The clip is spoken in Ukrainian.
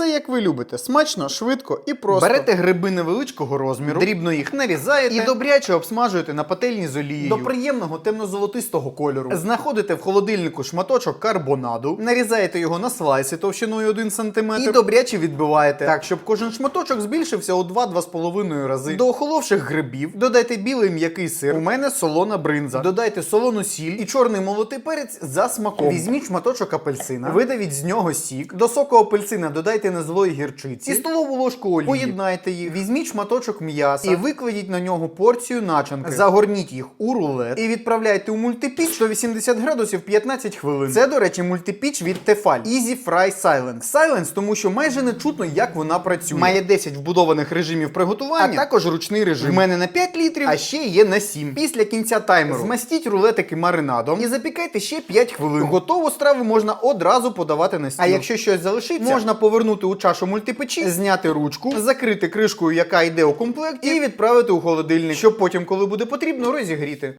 Все як ви любите, смачно, швидко і просто. Берете гриби невеличкого розміру, дрібно їх нарізаєте і добряче обсмажуєте на пательні з олією до приємного темно-золотистого кольору. Знаходите в холодильнику шматочок карбонаду, нарізаєте його на слайси товщиною 1 см і добряче відбиваєте так, щоб кожен шматочок збільшився у 2-2,5 рази. До охоловших грибів додайте білий м'який сир. У мене солона бринза. Додайте солону сіль і чорний молотий перець за смаком. Візьміть шматочок апельсина, видавіть з нього сік. До соку апельсина додайте незлої гірчиці і столову ложку олії. Поєднайте їх. Візьміть шматочок м'яса і викладіть на нього порцію начинки. Загорніть їх у рулет і відправляйте у мультипіч 180 градусів 15 хвилин. Це, до речі, мультипіч від Tefal. Easy Fry Silence. Silence, тому що майже не чутно, як вона працює. Має 10 вбудованих режимів приготування, а також ручний режим. У мене на 5 літрів, а ще є на 7. Після кінця таймеру змастіть рулетики маринадом і запікайте ще 5 хвилин. Готову страву можна одразу подавати на стіл. А якщо щось залишиться, можна повернути у чашу мультипечі, зняти ручку, закрити кришкою, яка йде у комплект, і відправити у холодильник, щоб потім, коли буде потрібно, розігріти.